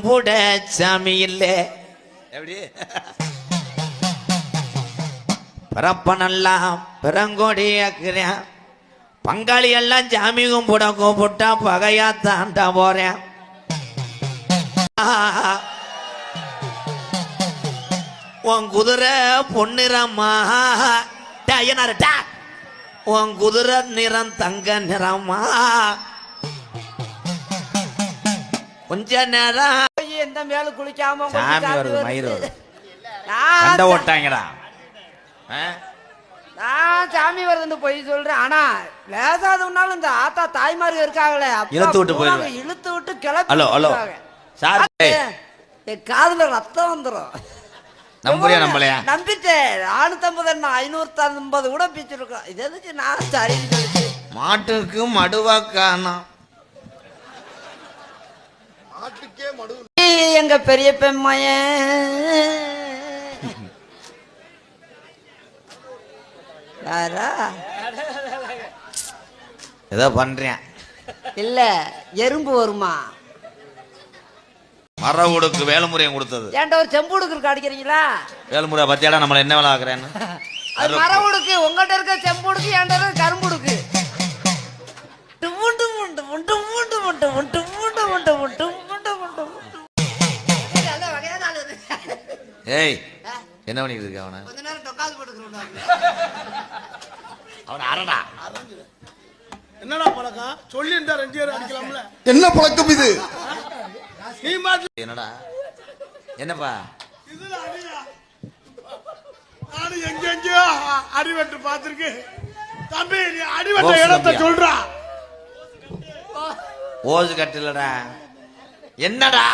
கூட சாமி இல்லை. எப்படி? பிறப்பனெல்லாம் பிறங்கோடி ஆக்குறேன். பங்காளி எல்லாம் சாமி கும்பிட கூப்பிட்டா பகையா தாண்டா போறேன். உன் குதிரை பொன்னிறமா. டா. உன் குதிரை நிறம் தங்க நிறமா. கொஞ்ச நேரம் எந்த மேல குளிக்காம சாமி சாமி வருது. மயிர் வருது. சண்டை ஓட்டாங்கடா? நான் சாமி வருதுன்னு போய் சொல்றேன். ஆனா லேசாதவனாலும் இந்த ஆத்தா தாய்மார்கள் இருக்காங்களே இழுத்து விட்டு போயிடுவேன். இழுத்து விட்டு கிளப்பி ஹலோ ஹலோ. சார் என் காதுல ரத்தம் வந்துரும். நம்புறியா நம்பலையா? நம்பிட்டேன் நானூத்தம்பது என்ன ஐநூத்தி ஐம்பது கூட பிச்சிருக்கோம் இது எதுக்கு நான் சரி மாட்டுக்கு மடுவா காணோம். ஏய், எங்க பெரிய யாரா ஏதோ பண்றேன் இல்ல எறும்பு வருமா மரவுடுக்கு வேலுமுறையும் கொடுத்தது ஏன்டா ஒரு செம்புடுக்கு அடிக்கிறீங்களா வேலுமுறை பத்தியாடா நம்மள என்ன வேலை ஆக்குறேன்னு அது மரவுடுக்கு உங்கள்கிட்ட இருக்க செம்புடுக்கு என்கிட்ட இருக்க கரும்புடுக்கு டுமுண்டு ஏய் என்ன பண்ணிட்டு இருக்க அவன? கொஞ்ச நேரம் டொக்காது போட்டுக்கிறோம் அவன் அரடா என்னடா பழக்கம்? சொல்லி இருந்தா ரெண்டு பேரும் அடிக்கலாம்ல. என்ன பழக்கம் இது? நீ மாட்டு என்னடா? என்னப்பா? இதுல அடியா நானு எங்க எங்கேயோ அடிவெட்டு பார்த்திருக்கேன். தம்பி நீ அடிவெட்ட ஓசு இடத்த? சொல்றா. ஓசு கட்டிலடா. என்னடா?